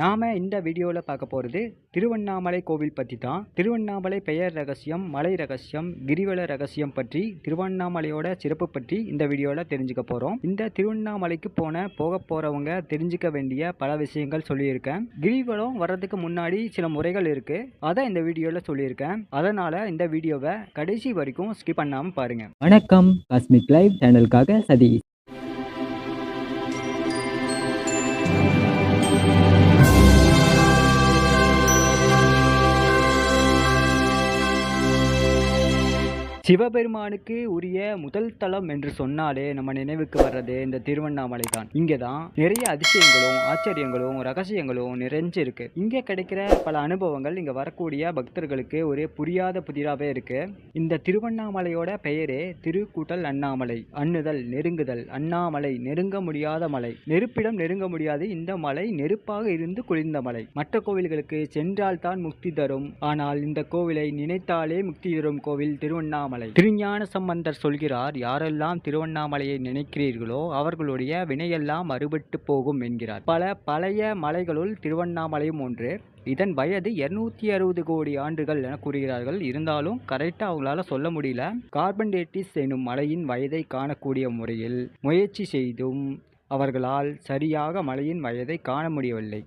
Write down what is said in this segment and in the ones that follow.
நாம் இந்த வீடியோவில் பார்க்க போகிறது திருவண்ணாமலை கோவில் பற்றி தான் திருவண்ணாமலை பெயர் ரகசியம் மலை ரகசியம் கிரிவல ரகசியம் பற்றி திருவண்ணாமலையோட சிறப்பு பற்றி இந்த வீடியோவில் தெரிஞ்சுக்க போகிறோம் இந்த திருவண்ணாமலைக்கு போன போக போகிறவங்க தெரிஞ்சுக்க வேண்டிய பல விஷயங்கள் சொல்லியிருக்கேன். கிரிவலம் வர்றதுக்கு முன்னாடி சில முறைகள் இருக்குது அதை இந்த வீடியோவில் சொல்லியிருக்கேன். அதனால் இந்த வீடியோவை கடைசி வரைக்கும் ஸ்கிப் பண்ணாமல் பாருங்கள் வணக்கம். காஸ்மிக் லைவ் சேனலுக்காக சதீஷ். சிவபெருமானுக்கு உரிய முதல் தலம் என்று சொன்னாலே நம்ம நினைவுக்கு வர்றது இந்த திருவண்ணாமலை தான் இங்கே தான் நிறைய அதிசயங்களும் ஆச்சரியங்களும் ரகசியங்களும் நிறைஞ்சிருக்கு. இங்கே கிடைக்கிற பல அனுபவங்கள் இங்கே வரக்கூடிய பக்தர்களுக்கு ஒரு புரியாத புதிராகவே இருக்கு. இந்த திருவண்ணாமலையோட பெயரே திருக்கூட்டல் அண்ணாமலை. அண்ணுதல் நெருங்குதல். அண்ணாமலை நெருங்க முடியாத மலை. நெருப்பிடம் நெருங்க முடியாது. இந்த மலை நெருப்பாக இருந்து குளிர்ந்த மலை. மற்ற கோவில்களுக்கு சென்றால்தான் முக்தி தரும். ஆனால் இந்த கோவிலை நினைத்தாலே முக்தி தரும் கோவில் திருவண்ணாமலை. திருஞான சம்பந்தர் சொல்கிறார் யாரெல்லாம் திருவண்ணாமலையை நினைக்கிறீர்களோ அவர்களுடைய வினையெல்லாம் அறுபட்டு போகும் என்கிறார். பல பழைய மலைகளுள் திருவண்ணாமலையும் ஒன்று. இதன் வயது இருநூத்தி அறுபது கோடி ஆண்டுகள் என கூறுகிறார்கள். இருந்தாலும் கரெக்டாக அவங்களால சொல்ல முடியல. கார்பன் டேட்டிஸ் எனும் மலையின் வயதை காணக்கூடிய முறையில் முயற்சி செய்தும் அவர்களால் சரியாக மலையின் வயதை காண முடியவில்லை.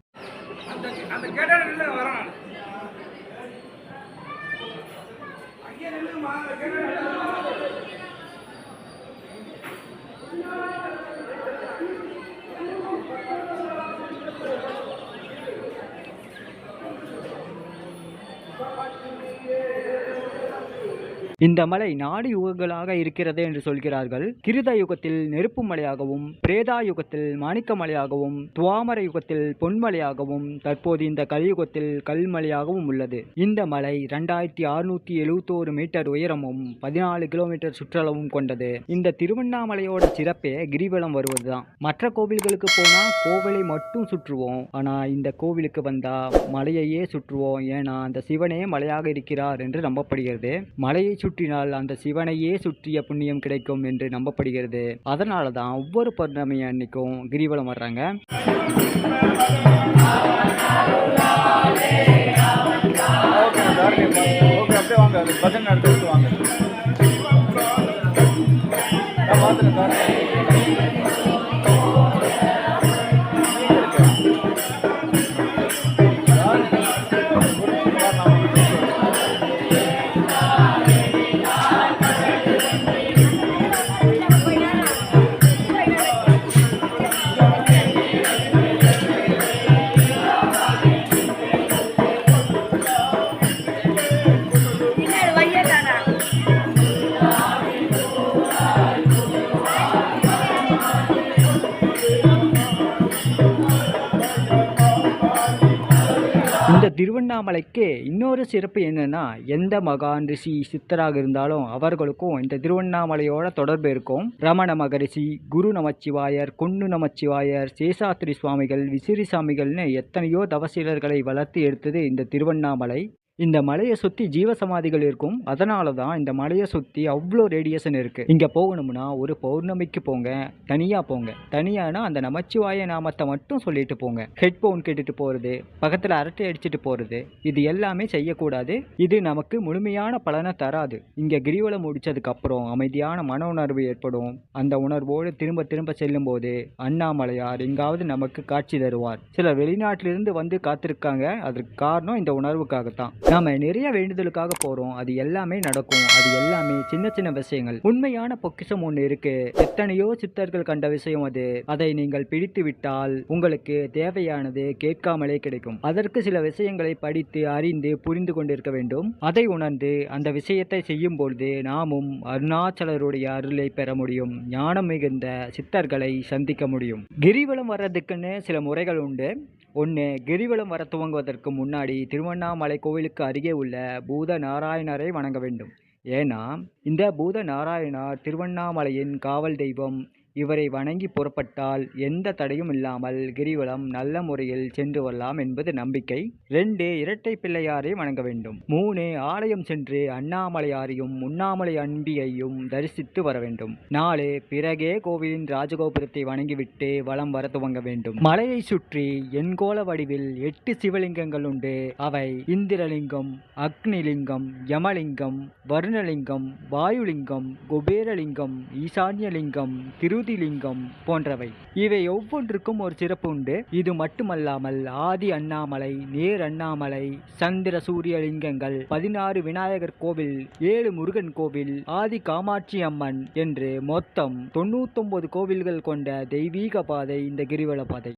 Thank you. இந்த மலை நாடு யுகங்களாக இருக்கிறது என்று சொல்கிறார்கள். கிருத யுகத்தில் நெருப்பு மலையாகவும் பிரேதா யுகத்தில் மாணிக்க மலையாகவும் துவாமர யுகத்தில் பொன்மலையாகவும் தற்போது இந்த கலியுகத்தில் கல்மலையாகவும் உள்ளது. இந்த மலை ரெண்டாயிரத்தி அறுநூத்தி எழுபத்தோரு மீட்டர் உயரமும் பதினாலு கிலோமீட்டர் சுற்றளவும் கொண்டது. இந்த திருவண்ணாமலையோட சிறப்பே கிரிவலம் வருவதுதான். மற்ற கோவில்களுக்கு போனா கோவிலை மட்டும் சுற்றுவோம். ஆனா இந்த கோவிலுக்கு வந்தா மலையையே சுற்றுவோம். ஏன்னா அந்த சிவனே மலையாக இருக்கிறார் என்று நம்பப்படுகிறது. மலையை சுற்றினால் அந்த சிவனையே சுற்றிய புண்ணியம் கிடைக்கும் என்று நம்பப்படுகிறது. அதனால தான் ஒவ்வொரு பௌர்ணமி அன்னைக்கும் கிரிவலம் வர்றாங்க. வாங்க. இந்த திருவண்ணாமலைக்கு இன்னொரு சிறப்பு என்னன்னா எந்த மகான் ரிஷி சித்தராக இருந்தாலும் அவர்களுக்கும் இந்த திருவண்ணாமலையோட தொடர்பு இருக்கும். ரமண மகரிஷி குரு நமச்சிவாயர் கொன்னு நமச்சிவாயர் சேஷாத்திரி சுவாமிகள் விசிறி சாமிகள்னு எத்தனையோ தவசீலர்களை வளர்த்து எடுத்தது இந்த திருவண்ணாமலை. இந்த மலையை சுற்றி ஜீவசமாதிகள் இருக்கும். அதனால தான் இந்த மலையை சுற்றி அவ்வளோ ரேடியேஷன் இருக்குது இங்கே போகணும்னா ஒரு பௌர்ணமிக்கு போங்க. தனியாக போங்க. தனியானா அந்த நமச்சிவாய நாமத்தை மட்டும் சொல்லிட்டு போங்க. ஹெட்ஃபோன் கேட்டுட்டு போகிறது பக்கத்தில் அரட்டை அடிச்சுட்டு போகிறது இது எல்லாமே செய்யக்கூடாது. இது நமக்கு முழுமையான பலனை தராது. இங்கே கிரிவலம் முடிச்சதுக்கப்புறம் அமைதியான மன உணர்வு ஏற்படும். அந்த உணர்வோடு திரும்ப திரும்ப செல்லும்போது அண்ணாமலையார் எங்காவது நமக்கு காட்சி தருவார். சிலர் வெளிநாட்டிலிருந்து வந்து காத்திருக்காங்க. அதற்கு காரணம் இந்த உணர்வுக்காகத்தான். நாம நிறைய வேண்டுதலுக்காக போறோம். அது எல்லாமே நடக்கும். அது எல்லாமே சின்ன சின்ன விஷயங்கள். உண்மையான பொக்கிஷம் ஒன்று இருக்கு. எத்தனையோ சித்தர்கள் கண்ட விஷயம் அது. அதை நீங்கள் பிடித்து விட்டால் உங்களுக்கு தேவையானது கேட்காமலே கிடைக்கும். அதற்கு சில விஷயங்களை படித்து அறிந்து புரிந்து கொண்டிருக்க வேண்டும். அதை உணர்ந்து அந்த விஷயத்தை செய்யும் பொழுது நாமும் அருணாச்சலருடைய அருளை பெற முடியும். ஞானம் மிகுந்த சித்தர்களை சந்திக்க முடியும். கிரிவலம் வர்றதுக்குன்னு சில முறைகள் உண்டு. ஒன்று கிரிவலம் வர துவங்குவதற்கு முன்னாடி திருவண்ணாமலை கோவிலுக்கு அருகே உள்ள பூத நாராயணரை வணங்க வேண்டும். ஏன்னா இந்த பூத நாராயணர் திருவண்ணாமலையின் காவல் தெய்வம் இவரை வணங்கி புறப்பட்டால் எந்த தடையும் இல்லாமல் கிரிவலம் நல்ல முறையில் சென்று வரலாம் என்பது நம்பிக்கை. ரெண்டு இரட்டை பிள்ளையாரை வணங்க வேண்டும். மூணு ஆலயம் சென்று அண்ணாமலையாரையும் உண்ணாமலை அன்பியையும் தரிசித்து வர வேண்டும். நாலு பிறகே கோவிலின் ராஜகோபுரத்தை வணங்கிவிட்டு வலம் வர துவங்க வேண்டும். மலையை சுற்றி எண்கோள வடிவில் எட்டு சிவலிங்கங்கள் உண்டு. அவை இந்திரலிங்கம் அக்னிலிங்கம் யமலிங்கம் வருணலிங்கம் வாயுலிங்கம் குபேரலிங்கம் ஈசான்யலிங்கம் திரு ஜோதிலிங்கம் போன்றவை. இவை ஒவ்வொன்றுக்கும் ஒரு சிறப்பு உண்டு. இது மட்டுமல்லாமல் ஆதி அண்ணாமலை நேர் அண்ணாமலை சந்திர சூரிய லிங்கங்கள் பதினாறு விநாயகர் கோவில் ஏழு முருகன் கோவில் ஆதி காமாட்சி அம்மன் என்று மொத்தம் தொண்ணூத்தொன்பது கோவில்கள் கொண்ட தெய்வீக பாதை இந்த கிரிவல பாதை.